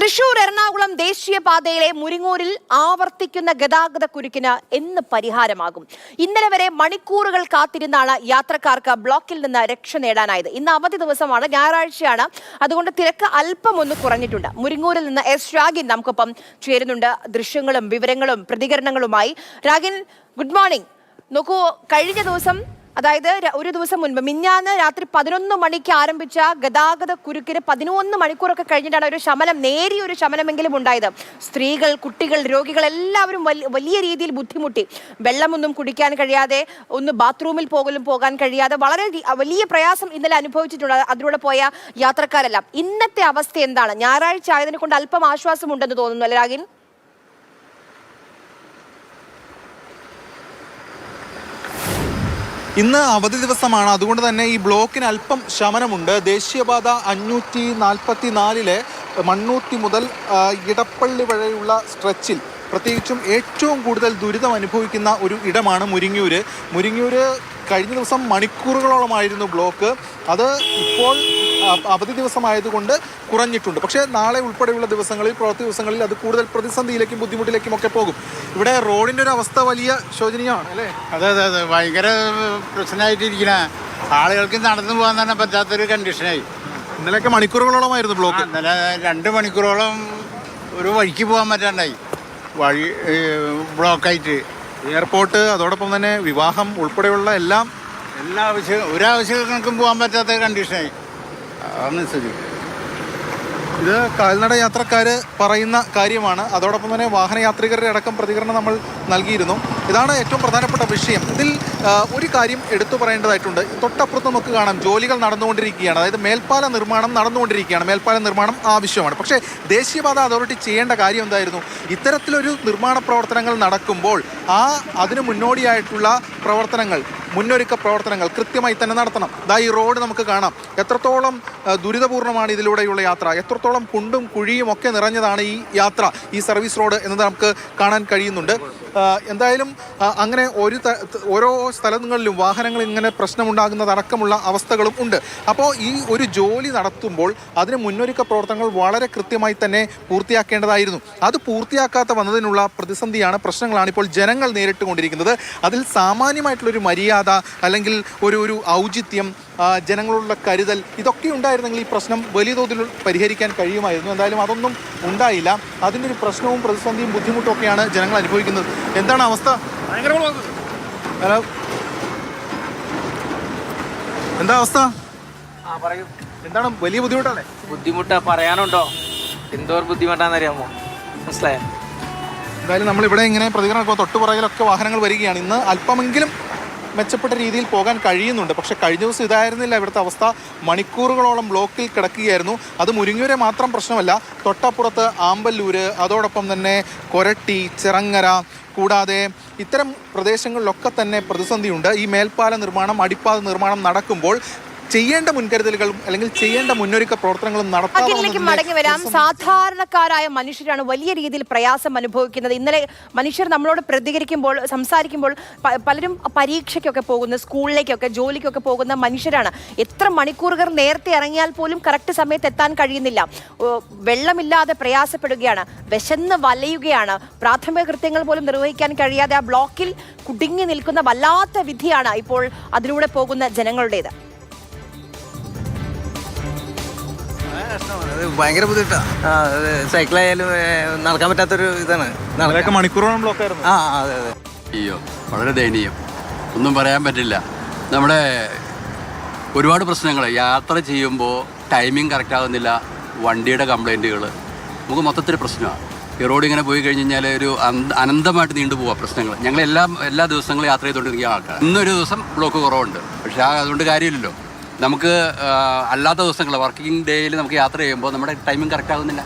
തൃശൂർ എറണാകുളം ദേശീയപാതയിലെ മുരിങ്ങൂരിൽ ആവർത്തിക്കുന്ന ഗതാഗത കുരുക്കിന് എന്ന് പരിഹാരമാകും. ഇന്നലെ വരെ മണിക്കൂറുകൾ കാത്തിരുന്നാണ് യാത്രക്കാർക്ക് ബ്ലോക്കിൽ നിന്ന് രക്ഷ നേടാനായത്. ഇന്ന് അവധി ദിവസമാണ് ഞായറാഴ്ചയാണ്. അതുകൊണ്ട് തിരക്ക് അല്പം ഒന്ന് കുറഞ്ഞിട്ടുണ്ട്. മുരിങ്ങൂരിൽ നിന്ന് എസ് രാഗിൻ നമുക്കൊപ്പം ചേരുന്നുണ്ട്. ദൃശ്യങ്ങളും വിവരങ്ങളും പ്രതികരണങ്ങളുമായി. Ragin good morning. നോക്കൂ കഴിഞ്ഞ ദിവസം അതായത് ഒരു ദിവസം മുൻപ് മിഞ്ഞാന്ന് രാത്രി പതിനൊന്ന് മണിക്ക് ആരംഭിച്ച ഗതാഗത കുരുക്കിന് പതിനൊന്ന് മണിക്കൂറൊക്കെ കഴിഞ്ഞിട്ടാണ് ഒരു ശമനം നേരിയ ഒരു ശമനമെങ്കിലും ഉണ്ടായത്. സ്ത്രീകൾ കുട്ടികൾ രോഗികൾ എല്ലാവരും വലിയ രീതിയിൽ ബുദ്ധിമുട്ടി. വെള്ളമൊന്നും കുടിക്കാൻ കഴിയാതെ ഒന്ന് ബാത്റൂമിൽ പോകലും പോകാൻ കഴിയാതെ വളരെ വലിയ പ്രയാസം ഇന്നലെ അനുഭവിച്ചിട്ടുണ്ട്. അതിലൂടെ പോയ യാത്രക്കാരെല്ലാം. ഇന്നത്തെ അവസ്ഥ എന്താണ്? ഞായറാഴ്ച ആയതിനെ കൊണ്ട് അല്പം ആശ്വാസമുണ്ടെന്ന് തോന്നുന്നു അല്ലെ രാഗിൻ? ഇന്ന് അവധി ദിവസമാണ്. അതുകൊണ്ട് തന്നെ ഈ ബ്ലോക്കിന് അല്പം ശമനമുണ്ട്. ദേശീയപാത അഞ്ഞൂറ്റി നാൽപ്പത്തി നാലിലെ മണ്ണൂത്തി മുതൽ ഇടപ്പള്ളി വരെയുള്ള സ്ട്രെച്ചിൽ പ്രത്യേകിച്ചും ഏറ്റവും കൂടുതൽ ദുരിതം അനുഭവിക്കുന്ന ഒരു ഇടമാണ് മുരിങ്ങൂര്. മുരിങ്ങൂര് കഴിഞ്ഞ ദിവസം മണിക്കൂറുകളോളമായിരുന്നു ബ്ലോക്ക്. അത് ഇപ്പോൾ അവധി ദിവസമായതുകൊണ്ട് കുറഞ്ഞിട്ടുണ്ട്. പക്ഷേ നാളെ ഉൾപ്പെടെയുള്ള ദിവസങ്ങളിൽ പ്രവൃത്തി ദിവസങ്ങളിൽ അത് കൂടുതൽ പ്രതിസന്ധിയിലേക്കും ബുദ്ധിമുട്ടിലേക്കും ഒക്കെ പോകും. ഇവിടെ റോഡിന്റെ ഒരു അവസ്ഥ വലിയ ശോചനീയമാണ് അല്ലേ? അതെ അതെ അതെ. ഭയങ്കര പ്രശ്നമായിട്ടിരിക്കണ. ആളുകൾക്ക് നടന്നു പോകാൻ തന്നെ പറ്റാത്തൊരു കണ്ടീഷനായി ഇന്നലെയൊക്കെ മണിക്കൂറുകളോളമായിരുന്നു ബ്ലോക്ക്. ഇന്നലെ രണ്ട് മണിക്കൂറോളം ഒരു വഴിക്ക് പോകാൻ പറ്റാണ്ടായി. വഴി ബ്ലോക്കായിട്ട്. എയർപോർട്ട് അതോടൊപ്പം തന്നെ വിവാഹം ഉൾപ്പെടെയുള്ള എല്ലാം എല്ലാ ആവശ്യം ഒരാവശ്യങ്ങൾക്കും പോകാൻ പറ്റാത്ത കണ്ടീഷനായി അതാണ് സ്ഥിതി. ഇത് കാൽനട യാത്രക്കാർ പറയുന്ന കാര്യമാണ്. അതോടൊപ്പം തന്നെ വാഹനയാത്രികരുടെ അടക്കം പ്രതികരണം നമ്മൾ നൽകിയിരുന്നു. ഇതാണ് ഏറ്റവും പ്രധാനപ്പെട്ട വിഷയം. ഇതിൽ ഒരു കാര്യം എടുത്തു പറയേണ്ടതായിട്ടുണ്ട്. തൊട്ടപ്പുറത്ത് നമുക്ക് കാണാം ജോലികൾ നടന്നുകൊണ്ടിരിക്കുകയാണ്. അതായത് മേൽപ്പാല നിർമ്മാണം നടന്നുകൊണ്ടിരിക്കുകയാണ്. മേൽപ്പാല നിർമ്മാണം ആവശ്യമാണ്. പക്ഷേ ദേശീയപാത അതോറിറ്റി ചെയ്യേണ്ട കാര്യം എന്തായിരുന്നു? ഇത്തരത്തിലൊരു നിർമ്മാണ പ്രവർത്തനങ്ങൾ നടക്കുമ്പോൾ ആ അതിന് മുന്നോടിയായിട്ടുള്ള പ്രവർത്തനങ്ങൾ മുന്നൊരുക്ക പ്രവർത്തനങ്ങൾ കൃത്യമായി തന്നെ നടത്തണം. ദാ ഈ റോഡ് നമുക്ക് കാണാം. എത്രത്തോളം ദുരിതപൂർണമാണ് ഇതിലൂടെയുള്ള യാത്ര. എത്രത്തോളം കുണ്ടും കുഴിയും ഒക്കെ നിറഞ്ഞതാണ് ഈ യാത്ര ഈ സർവീസ് റോഡ് എന്നത് നമുക്ക് കാണാൻ കഴിയുന്നുണ്ട്. എന്തായാലും അങ്ങനെ ഒരു ഓരോ സ്ഥലങ്ങളിലും വാഹനങ്ങൾ ഇങ്ങനെ പ്രശ്നമുണ്ടാകുന്നതടക്കമുള്ള അവസ്ഥകളും ഉണ്ട്. അപ്പോൾ ഈ ഒരു ജോലി നടത്തുമ്പോൾ അതിന് മുന്നൊരുക്ക പ്രവർത്തനങ്ങൾ വളരെ കൃത്യമായി തന്നെ പൂർത്തിയാക്കേണ്ടതായിരുന്നു. അത് പൂർത്തിയാക്കാത്ത വന്നതിനുള്ള പ്രതിസന്ധിയാണ് പ്രശ്നങ്ങളാണ് ഇപ്പോൾ ജനങ്ങൾ നേരിട്ട് കൊണ്ടിരിക്കുന്നത് അതിൽ സാമാന്യമായിട്ടുള്ളൊരു മര്യാദ അല്ലെങ്കിൽ ഒരു ഒരു ഔചിത്യം ജനങ്ങളോടുള്ള കരുതൽ ഇതൊക്കെ ഉണ്ടായിരുന്നെങ്കിൽ ഈ പ്രശ്നം വലിയ തോതിൽ പരിഹരിക്കാൻ കഴിയുമായിരുന്നു. എന്തായാലും അതൊന്നും ഉണ്ടായില്ല. അതിന്റെ ഒരു പ്രശ്നവും പ്രതിസന്ധിയും ബുദ്ധിമുട്ടും ഒക്കെയാണ് ജനങ്ങൾ അനുഭവിക്കുന്നത്. എന്താണ് അവസ്ഥ? ഹലോ? എന്താ അവസ്ഥ? ആ പറയൂ. എന്താണ് വലിയ ബുദ്ധിമുട്ടല്ലേ ബുദ്ധിമുട്ടാ പറയാനുണ്ടോ? എന്തോർ ബുദ്ധിമുട്ടാണെന്നറിയാമോ? മനസ്സിലായോ? എന്തായാലും നമ്മളിവിടെ ഇങ്ങനെ പ്രതികരണം തൊട്ടുപുറകിലൊക്കെ വാഹനങ്ങൾ വരികയാണ്. ഇന്ന് അല്പമെങ്കിലും മെച്ചപ്പെട്ട രീതിയിൽ പോകാൻ കഴിയുന്നുണ്ട്. പക്ഷേ കഴിഞ്ഞ ദിവസം ഇതായിരുന്നില്ല. ഇവിടുത്തെ അവസ്ഥ മണിക്കൂറുകളോളം ബ്ലോക്കിൽ കിടക്കുകയായിരുന്നു. അത് മുരിങ്ങൂരെ മാത്രം പ്രശ്നമല്ല തൊട്ടപ്പുറത്ത് ആമ്പല്ലൂര് അതോടൊപ്പം തന്നെ കൊരട്ടി ചിറങ്ങര കൂടാതെ ഇത്തരം പ്രദേശങ്ങളിലൊക്കെ തന്നെ പ്രതിസന്ധിയുണ്ട്. ഈ മേൽപ്പാല നിർമ്മാണം അടിപ്പാത നിർമ്മാണം നടക്കുമ്പോൾ ചെയ്യേണ്ട മുൻകരുതലുകളും അല്ലെങ്കിൽ ചെയ്യേണ്ട മുന്നൊരുക്ക പ്രവർത്തനങ്ങളും നടത്താതെ അഖിലിലേക്ക് മടങ്ങി വരാം. സാധാരണക്കാരായ മനുഷ്യരാണ് വലിയ രീതിയിൽ പ്രയാസം അനുഭവിക്കുന്നത്. ഇന്നലെ മനുഷ്യർ നമ്മളോട് പ്രതികരിക്കുമ്പോൾ സംസാരിക്കുമ്പോൾ പലരും പരീക്ഷയ്ക്കൊക്കെ പോകുന്ന സ്കൂളിലേക്കൊക്കെ ജോലിക്കൊക്കെ പോകുന്ന മനുഷ്യരാണ്. എത്ര മണിക്കൂറുകൾ നേരത്തെ ഇറങ്ങിയാൽ പോലും കറക്റ്റ് സമയത്ത് എത്താൻ കഴിയുന്നില്ല. വെള്ളമില്ലാതെ പ്രയാസപ്പെടുകയാണ്. വിശന്ന് വലയുകയാണ്. പ്രാഥമിക കൃത്യങ്ങൾ പോലും നിർവഹിക്കാൻ കഴിയാതെ ആ ബ്ലോക്കിൽ കുടുങ്ങി നിൽക്കുന്ന വല്ലാത്ത വിധിയാണ് ഇപ്പോൾ അതിലൂടെ പോകുന്ന ജനങ്ങളുടേത്. അത് ഭയങ്കര ബുദ്ധിമുട്ടാണ് സൈക്കിളായാലും നടക്കാൻ പറ്റാത്തൊരു ഇതാണ്. നടക്കാൻ മണിക്കൂറോളം ബ്ലോക്ക് ആയിരുന്നു ആ, അതെ അതെ. അയ്യോ വളരെ ദയനീയം. ഒന്നും പറയാൻ പറ്റില്ല. നമ്മുടെ ഒരുപാട് പ്രശ്നങ്ങൾ യാത്ര ചെയ്യുമ്പോൾ ടൈമിംഗ് കറക്റ്റ് ആകുന്നില്ല വണ്ടിയുടെ കംപ്ലൈന്റുകൾ നമുക്ക് മൊത്തത്തിൽ പ്രശ്നമാണ് ഈ റോഡ് ഇങ്ങനെ പോയി കഴിഞ്ഞ് കഴിഞ്ഞാൽ ഒരു അനന്തമായിട്ട് നീണ്ടു പോവാ പ്രശ്നങ്ങൾ ഞങ്ങൾ എല്ലാ എല്ലാ ദിവസങ്ങളും യാത്ര ചെയ്തുകൊണ്ടിരിക്കുന്ന ആൾക്കാർ ഇന്നൊരു ദിവസം ബ്ലോക്ക് കുറവുണ്ട്. പക്ഷേ ആ അതുകൊണ്ട് കാര്യമില്ലല്ലോ. നമുക്ക് അല്ലാത്ത ദിവസങ്ങൾ വർക്കിംഗ് ഡേയിൽ നമുക്ക് യാത്ര ചെയ്യുമ്പോൾ നമ്മുടെ ടൈമിംഗ് കറക്റ്റ് ആകുന്നില്ല.